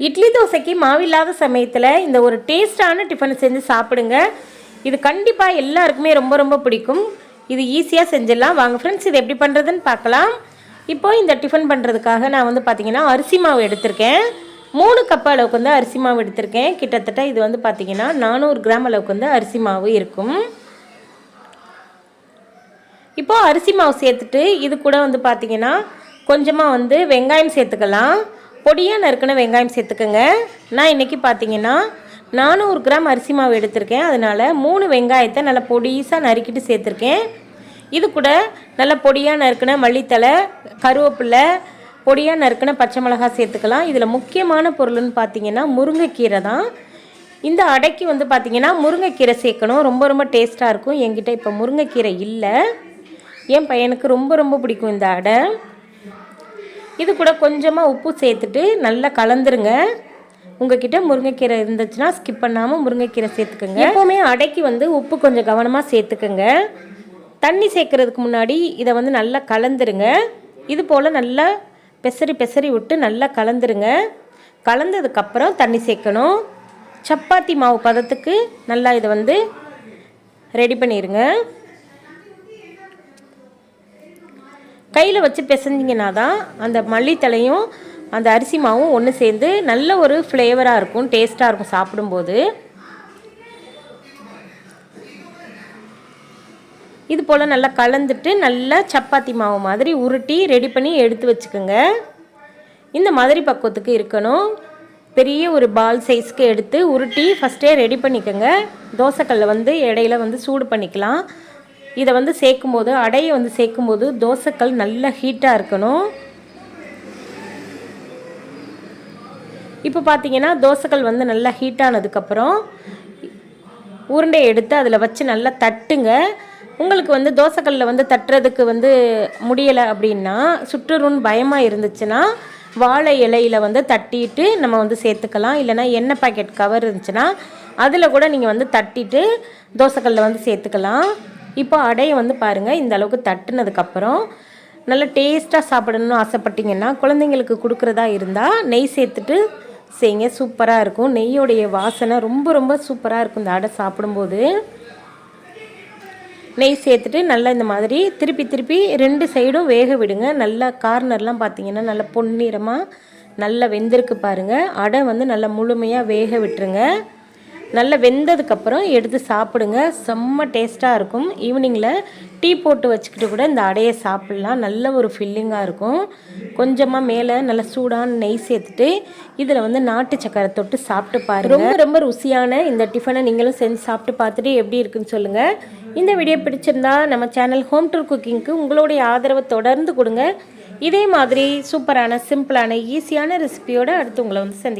இட்லி தோசைக்கு மாவில்லாத சமயத்தில் இந்த ஒரு டேஸ்டான டிஃபன் செஞ்சு சாப்பிடுங்க. இது கண்டிப்பாக எல்லாருக்குமே ரொம்ப ரொம்ப பிடிக்கும். இது ஈஸியாக செஞ்சிடலாம். வாங்க ஃப்ரெண்ட்ஸ் இது எப்படி பண்ணுறதுன்னு பார்க்கலாம். இப்போது இந்த டிஃபன் பண்ணுறதுக்காக நான் வந்து பார்த்தீங்கன்னா அரிசி மாவு எடுத்திருக்கேன். மூணு கப் அளவுக்கு வந்து அரிசி மாவு எடுத்திருக்கேன். கிட்டத்தட்ட இது வந்து பார்த்தீங்கன்னா நானூறு கிராம் அளவுக்கு வந்து அரிசி மாவு இருக்கும். இப்போது அரிசி மாவு சேர்த்துட்டு இது கூட வந்து பார்த்திங்கன்னா கொஞ்சமாக வந்து வெங்காயம் சேர்த்துக்கலாம். பொடியாக நறுக்கின வெங்காயம் சேர்த்துக்கோங்க. நான் இன்றைக்கி பார்த்தீங்கன்னா நானூறு கிராம் அரிசி மாவு எடுத்திருக்கேன். அதனால் மூணு வெங்காயத்தை நல்லா பொடிசாக நறுக்கிட்டு சேர்த்துருக்கேன். இது கூட நல்லா பொடியாக நறுக்கின மல்லித்தலை கருவேப்பிலை பொடியாக நறுக்கின பச்சை மிளகாய் சேர்த்துக்கலாம். இதில் முக்கியமான பொருள்னு பார்த்தீங்கன்னா முருங்கைக்கீரை தான். இந்த அடைக்கு வந்து பார்த்தீங்கன்னா முருங்கைக்கீரை சேர்க்கணும். ரொம்ப ரொம்ப டேஸ்ட்டாக இருக்கும். என்கிட்ட இப்போ முருங்கைக்கீரை இல்லை. என் பையனுக்கு ரொம்ப ரொம்ப பிடிக்கும் இந்த அடை. இது கூட கொஞ்சமாக உப்பு சேர்த்துட்டு நல்லா கலந்துருங்க. உங்ககிட்ட முருங்கைக்கீரை இருந்துச்சுன்னா ஸ்கிப் பண்ணாமல் முருங்கைக்கீரை சேர்த்துக்கோங்க. எப்போவுமே அடைக்கி வந்து உப்பு கொஞ்சம் கவனமாக சேர்த்துக்கோங்க. தண்ணி சேர்க்குறதுக்கு முன்னாடி இதை வந்து நல்லா கலந்துருங்க. இது போல் நல்லா பெசரி பெசரி விட்டு நல்லா கலந்துருங்க. கலந்ததுக்கப்புறம் தண்ணி சேர்க்கணும். சப்பாத்தி மாவு பதத்துக்கு நல்லா இதை வந்து ரெடி பண்ணிடுங்க கையில் வச்சு பிசைஞ்சிங்கன்னா தான் அந்த மல்லித்தலையும் அந்த அரிசி மாவும் ஒன்று சேர்ந்து நல்ல ஒரு ஃப்ளேவராக இருக்கும் டேஸ்ட்டாக இருக்கும் சாப்பிடும்போது. இது போல் நல்லா கலந்துட்டு நல்லா சப்பாத்தி மாவு மாதிரி உருட்டி ரெடி பண்ணி எடுத்து வச்சுக்கோங்க. இந்த மாதிரி பக்குவத்துக்கு இருக்கணும். பெரிய ஒரு பால் சைஸ்க்கு எடுத்து உருட்டி ஃபஸ்ட்டே ரெடி பண்ணிக்கோங்க. தோசைக்கல்லை வந்து இடையில வந்து சூடு பண்ணிக்கலாம். இதை வந்து சேர்க்கும்போது அடையை வந்து சேர்க்கும்போது தோசைக்கல் நல்லா ஹீட்டாக இருக்கணும். இப்போ பார்த்தீங்கன்னா தோசைக்கல் வந்து நல்லா ஹீட்டானதுக்கப்புறம் உருண்டையை எடுத்து அதில் வச்சு நல்லா தட்டுங்க. உங்களுக்கு வந்து தோசைக்கல்லில் வந்து தட்டுறதுக்கு வந்து முடியலை அப்படின்னா சுற்றுருன்னு பயமாக இருந்துச்சுன்னா வாழை இலையில வந்து தட்டிட்டு நம்ம வந்து சேர்த்துக்கலாம். இல்லைனா எண்ணெய் பாக்கெட் கவர் இருந்துச்சுன்னா அதில் கூட நீங்கள் வந்து தட்டிட்டு தோசைக்கல்லில் வந்து சேர்த்துக்கலாம். இப்போ அடையை வந்து பாருங்கள் இந்த அளவுக்கு தட்டுனதுக்கப்புறம் நல்லா டேஸ்ட்டாக சாப்பிடணும்னு ஆசைப்பட்டீங்கன்னா குழந்தைங்களுக்கு கொடுக்குறதா இருந்தால் நெய் சேர்த்துட்டு செய்யுங்க. சூப்பராக இருக்கும். நெய்யோடைய வாசனை ரொம்ப ரொம்ப சூப்பராக இருக்கும். இந்த அடை சாப்பிடும்போது. நெய் சேர்த்துட்டு நல்லா இந்த மாதிரி திருப்பி திருப்பி ரெண்டு சைடும் வேக விடுங்க. நல்லா கார்னர்லாம் பார்த்தீங்கன்னா நல்லா பொன்னிறமாக நல்லா வெந்திருக்கு பாருங்கள் அடை வந்து நல்லா முழுமையாக வேக விட்டுருங்க. நல்லா வெந்ததுக்கப்புறம் எடுத்து சாப்பிடுங்க. செம்ம டேஸ்ட்டாக இருக்கும். ஈவினிங்கில் டீ போட்டு வச்சுக்கிட்டு கூட இந்த அடையை சாப்பிட்லாம். நல்ல ஒரு ஃபில்லிங்காக இருக்கும். கொஞ்சமாக மேலே நல்லா சூடான நெய் சேர்த்துட்டு இதில் வந்து நாட்டு சக்கரை தொட்டு சாப்பிட்டு பாருங்கள் ரொம்ப ரொம்ப ருசியான இந்த டிஃபனை நீங்களும் செஞ்சு சாப்பிட்டு பார்த்துட்டு எப்படி இருக்குன்னு சொல்லுங்கள் இந்த வீடியோ பிடிச்சிருந்தா நம்ம சேனல் ஹோம் டூர் குக்கிங்க்கு உங்களுடைய ஆதரவை தொடர்ந்து கொடுங்க. இதே மாதிரி சூப்பரான சிம்பிளான ஈஸியான ரெசிபியோடு அடுத்து உங்களை வந்து சந்தி